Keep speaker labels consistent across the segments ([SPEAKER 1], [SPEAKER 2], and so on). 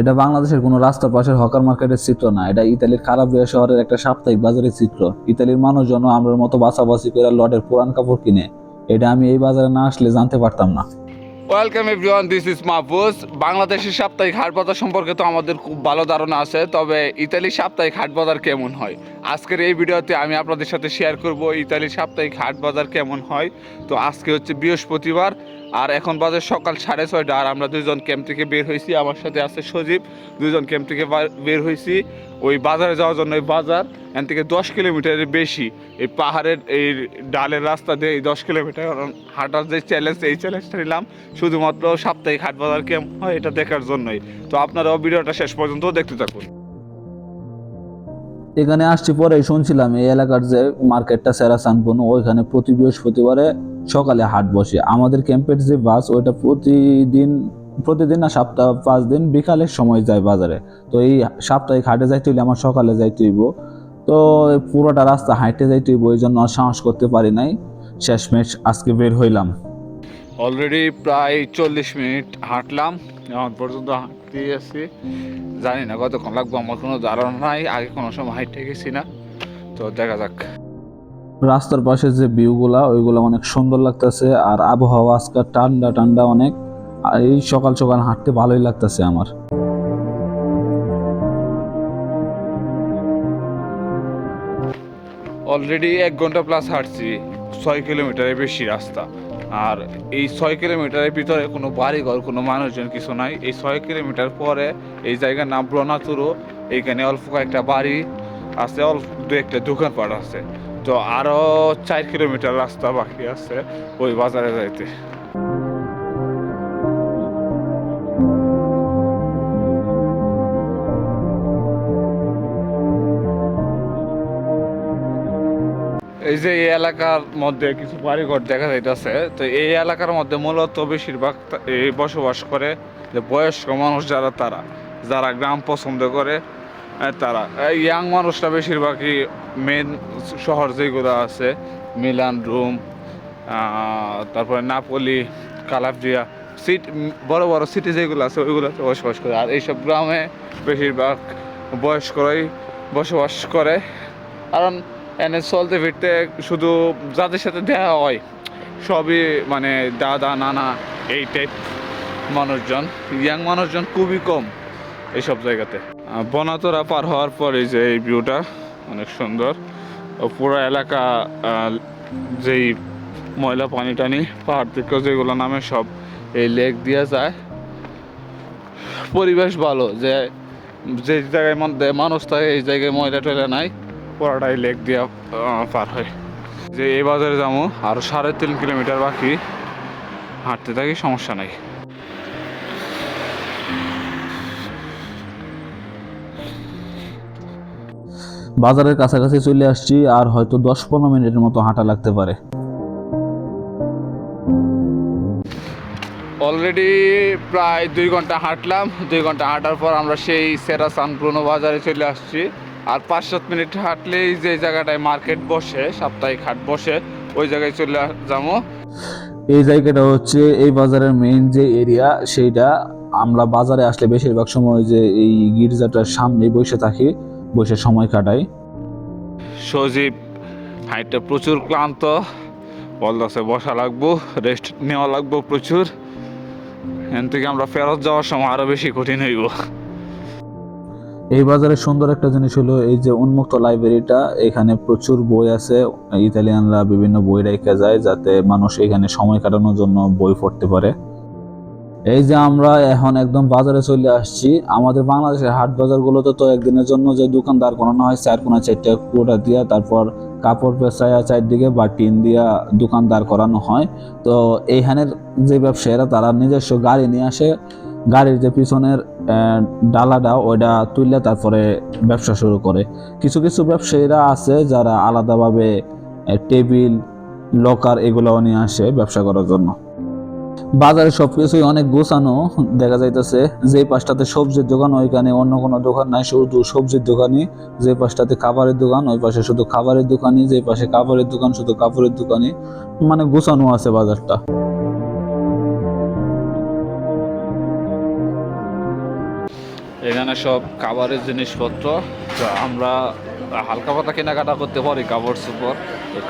[SPEAKER 1] এটা বাংলাদেশের কোনো রাস্তার পাশের হকার মার্কেটের চিত্র না। এটা ইতালির কারাবিয়া শহরের একটা সাপ্তাহিক বাজারের চিত্র। ইতালির মানুষজন আমরার মতো বাছাবাছি করে লটের পুরান কাপড় কিনে। এটা আমি এই বাজারে না আসলে জানতে পারতাম না।
[SPEAKER 2] Welcome everyone this is Mahfuz বাংলাদেশের সাপ্তাহিক হাট বাজার সম্পর্কে তো আমাদের খুব ভালো ধারণা আছে, তবে ইতালির সাপ্তাহিক হাট বাজার কেমন হয়? আজকের এই ভিডিওতে আমি আপনাদের সাথে শেয়ার করব ইতালির সাপ্তাহিক হাট বাজার কেমন হয়। তো আজকে হচ্ছে বৃহস্পতিবার আর এখন বাজে সকাল সাড়ে ছয়টা আর আমরা দুজন ক্যাম্প থেকে বের হয়েছি আমার সাথে আছে সজীব দুজন ক্যাম্প থেকে বের হয়েছি ওই বাজারে যাওয়ার জন্য ওই বাজার, এখান থেকে দশ কিলোমিটারের বেশি। এই পাহাড়ের এই ডালের রাস্তা দিয়ে এই দশ কিলোমিটার হাঁটার যে চ্যালেঞ্জ এই চ্যালেঞ্জটা নিলাম। শুধুমাত্র সাপ্তাহিক হাট বাজার কেমন হয়, এটা দেখার জন্যই। তো আপনারাও ভিডিওটা শেষ পর্যন্ত দেখতে থাকুন।
[SPEAKER 1] এখানে আসছি পরে শুনছিলাম এই এলাকার যে মার্কেটটা সেরা সানপুনো, ওইখানে প্রতি বৃহস্পতিবারে সকালে হাট বসে। আমাদের ক্যাম্পের যে বাস, ওইটা প্রতিদিন প্রতিদিন না সপ্তাহ পাঁচ দিন বিকালের সময় যায় বাজারে। তো এই সাপ্তাহিক হাটে যাইতে হইলে আমার সকালে যাইতে হইব। তো পুরোটা রাস্তা হাঁটতে যাইতে হইব ওই জন্য সাহস করতে পারি নাই। শেষমেশ আজকে বের হইলাম।
[SPEAKER 2] অলরেডি প্রায় চল্লিশ মিনিট হাঁটলাম, এখন পর্যন্ত হাঁটতেই আছি। জানি না কতক্ষণ লাগবো আমার কোনো ধারণা নাই আগে কোনো সময় হাঁটতে গেছি না। তো দেখা যাক।
[SPEAKER 1] রাস্তার পাশে যে ভিউগুলা ওইগুলো অনেক সুন্দর লাগতেছে আর আবহাওয়া আজকে ঠান্ডা ঠান্ডা অনেক। আর এই সকাল সকাল হাঁটতে ভালোই লাগতেছে আমার।
[SPEAKER 2] অলরেডি এক ঘণ্টা প্লাস হাঁটছি। ছয় কিলোমিটারের বেশি রাস্তা। আর এই ছয় কিলোমিটারের ভিতরে কোনো বাড়িঘর, কোনো মানুষজন কিছু নাই। এই ছয় কিলোমিটার পরে এই জায়গার নাম ব্রনাচুরো এইখানে অল্প কয়েকটা বাড়ি আছে, অল্প দু একটা দোকানপাট আছে। তো আরও চার কিলোমিটার রাস্তা বাকি আছে ওই বাজারে যাইতে। এই যে এই এলাকার মধ্যে কিছু বাড়িঘর দেখা যাইতেছে, তো এই এলাকার মধ্যে মূলত বেশিরভাগ এই বসবাস করে যে বয়স্ক মানুষ যারা তারা, যারা গ্রাম পছন্দ করে তারা। ইয়াং মানুষরা বেশিরভাগই মেন শহর যেগুলো আছে, মিলান, রুম তারপরে নাপলি কালাফ্রিয়া সিট বড় বড় সিটি যেগুলো আছে, ওইগুলোতে বসবাস করে। আর এইসব গ্রামে বেশিরভাগ বয়স্করাই বসবাস করে। কারণ এনে চলতে ফিরতে শুধু যাদের সাথে দেখা হয়, সবই মানে দাদা, নানা, এই টাইপ মানুষজন ইয়াং মানুষজন খুবই কম এইসব জায়গাতে। বনাতরা পার হওয়ার পরে যে এই ভিউটা অনেক সুন্দর। পুরো এলাকা যেই ময়লা পানি টানি, পাহাড় থেকে যেগুলো নামে সব এই লেক দিয়ে যায়। পরিবেশ ভালো, যে যে জায়গায় মধ্যে মানুষ থাকে, এই জায়গায় ময়লা টয়লা নাই। পুরাটাই লেক দিয়ে পার হয় যে এই বাজারে যাব আর সাড়ে তিন কিলোমিটার বাকি। হাঁটতে থাকি সমস্যা নাই।
[SPEAKER 1] বাজারের কাছাকাছি চলে আসছি আর হয়তো দশ পনেরো মিনিটের মতো হাঁটা লাগতে পারে।
[SPEAKER 2] অলরেডি প্রায় দুই ঘণ্টা হাঁটলাম। দুই ঘণ্টা হাঁটার পর আমরা সেই সেরা সানপ্রুনো বাজারে চলে আসছি। আর পাঁচ সাত মিনিট হাঁটলেই যে জায়গাটায় মার্কেট বসে সাপ্তাহিক হাট বসে ওই জায়গায় চলে যাব।
[SPEAKER 1] এই জায়গাটা হচ্ছে এই বাজারের মেইন যে এরিয়া সেইটা আমরা বাজারে আসলে বেশিরভাগ সময় যে এই গির্জাটার সামনে বসে থাকি বসে সময় কাটাই।
[SPEAKER 2] সজীব হাইটটা প্রচুর ক্লান্ত। বলদাসে বসা লাগবো রেস্ট নেওয়া লাগবো প্রচুর। এখান থেকে আমরা ফেরত যাওয়ার সময় আরও বেশি কঠিন হইব।
[SPEAKER 1] এই বাজারের সুন্দর একটা জিনিস হলো এই যে উন্মুক্ত লাইব্রেরিটা এখানে প্রচুর বই আছে, ইতালিয়ানরা বিভিন্ন বই রেখে যায় যাতে মানুষ এখানে সময় কাটানোর জন্য বই পড়তে পারে। এই যে আমরা এখন একদম বাজারে চলে আসছি, আমাদের বাংলাদেশের হাট বাজারগুলোতে তো একদিনের জন্য যে দোকানদার করানো হয়, চার কোনা চারটা কোটা দিয়া, তারপর কাপড় পেঁচায়া চারদিকে বা টিন দিয়া দোকানদার করানো হয়। তো এইখানের যে ব্যবসায়ীরা, তারা নিজস্ব গাড়ি নিয়ে আসে, গাড়ির যে পিছনের ডালাটা ওইটা তুললে তারপরে ব্যবসা শুরু করে। কিছু কিছু ব্যবসায়ীরা আছে যারা আলাদাভাবে টেবিল লকার এগুলোও নিয়ে আসে ব্যবসা করার জন্য। বাজারে সবকিছুই অনেক গোছানো, দেখা যাইতেছে যে পাশটাতে সবজির দোকান, ওইখানে অন্য কোনো দোকান নাই, শুধু সবজির দোকানই। যে পাশটাতে খাবারের দোকান, ওই পাশে শুধু খাবারের দোকানই। যে পাশে কাপড়ের দোকান, শুধু কাপড়ের দোকানই। মানে গোছানো আছে বাজারটা।
[SPEAKER 2] এখানে সব খাবারের জিনিসপত্র। আমরা হালকা পাতা কেনাকাটা করতে পারি কাপড় সুপার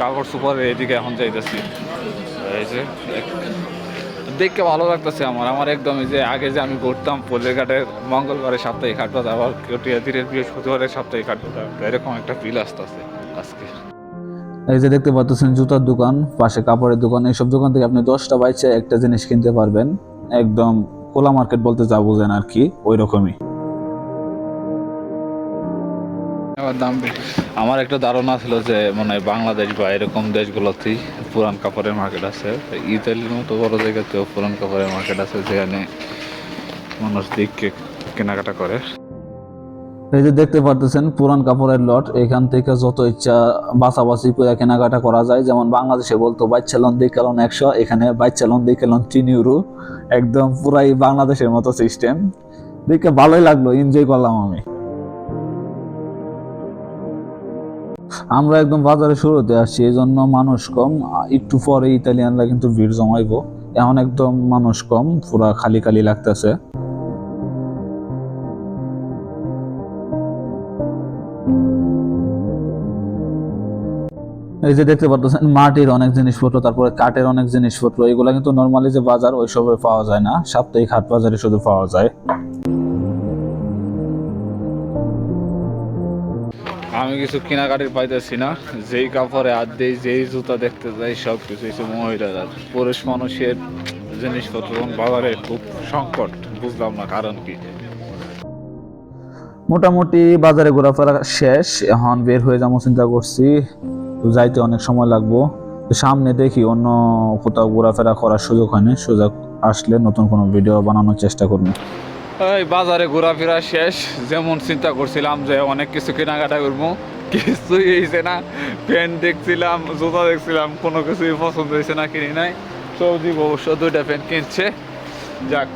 [SPEAKER 2] কাপড় সুপর এদিকে এখন যাইতেছি। এই যে দেখতে ভালো লাগতেছে আমার। আমার একদম এই যে আগে যে আমি ঘুরতাম পল্লীঘাটের মঙ্গলবারে সাপ্তাহিক হাট বাজার আবার টিয়াতিরের বৃহস্পতিবারের সাপ্তাহিক হাট বাজার তো এরকম একটা ফিল আসতেছে আজকে।
[SPEAKER 1] এই যে দেখতে পাচ্ছেন জুতার দোকান, পাশে কাপড়ের দোকান। এইসব দোকান থেকে আপনি দশটা বাইচে একটা জিনিস কিনতে পারবেন। একদম খোলা মার্কেট বলতে যা বুঝেন আর কি ওই রকমই
[SPEAKER 2] দাম আমার একটা ধারণা ছিল যে, মনে বাংলাদেশ বা এরকম দেশগুলোতেই পুরান কাপড়ের মার্কেট আছে। ইতালির মতো বড় জায়গাতেও পুরান কাপড়ের মার্কেট আছে, যেখানে মানুষ দিককে কেনাকাটা করে।
[SPEAKER 1] এই যে দেখতে পারতেছেন, পুরান কাপড়ের লট এখান থেকে যত ইচ্ছা বাছাবাছি করে কেনাকাটা করা যায়। যেমন বাংলাদেশে বলতো বাচ্চা লোন দুই ক্যালন একশো, এখানে বাচ্চা লোন দুই ক্যালন তিন ইউরো একদম পুরাই বাংলাদেশের মতো সিস্টেম দেখে ভালোই লাগল এনজয় করলাম আমি। আমরা একদম বাজারে শুরুতে আসছি এই জন্য মানুষ কম। একটু পরে ইতালিয়ানরা কিন্তু ভিড় জমাইবো। এখন একদম মানুষ কম, পুরা খালি খালি লাগতেছে। এই যে দেখতে পাচ্ছেন মাটির অনেক জিনিসপত্র, তারপরে কাঠের অনেক জিনিসপত্র, এগুলো কিন্তু নর্মালি যে বাজার, ওইসবে পাওয়া যায় না। সাপ্তাহিক হাট বাজারে শুধু পাওয়া যায়।
[SPEAKER 2] আমি কিছু কেনাকাটির পাইতেছি না। যেই কাপড়ে হাত দেই, যেই জুতা দেখতে যাই সব কিছু কিছু মহিলাদের পুরুষ মানুষের জিনিসপত্র বাজারে খুব সংকট, বুঝলাম না কারণ কি।
[SPEAKER 1] মোটামুটি বাজারে ঘোরাফেরা শেষ, এখন বের হয়ে যাব চিন্তা করছি যাইতে অনেক সময় লাগবো। সামনে দেখি অন্য কোথাও ঘোরাফেরা করার সুযোগ হয়নি সুযোগ আসলে নতুন কোনো ভিডিও বানানোর চেষ্টা করব।
[SPEAKER 2] এই বাজারে ঘোরাফেরা শেষ। যেমন চিন্তা করছিলাম যে অনেক কিছু কেনাকাটা করব। কিছুই হয়েছে না। প্যান্ট দেখছিলাম, জুতা দেখছিলাম, কোনো কিছুই পছন্দ হয়েছে না, কিনি নাই। সবজি অবশ্য দুইটা প্যান্ট কিনছে। যাক,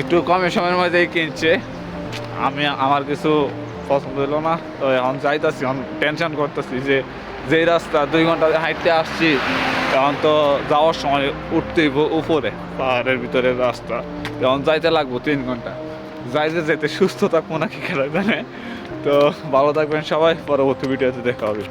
[SPEAKER 2] একটু কমে সময়ের মধ্যেই কিনছে। আমি আমার কিছু পছন্দ হলো না। তো এখন যাইতাছি, এখন টেনশন করতেছি যে যেই রাস্তা দুই ঘণ্টা হাঁটতে আসছি, এখন তো যাওয়ার সময় উঠতেই উপরে, পাহাড়ের ভিতরে রাস্তা। এখন যাইতে লাগবো তিন ঘণ্টা। যাইতে যেতে সুস্থ থাকব নাকি খেলা জানে। তো ভালো থাকবেন সবাই, পরবর্তী ভিডিওতে দেখা হবে।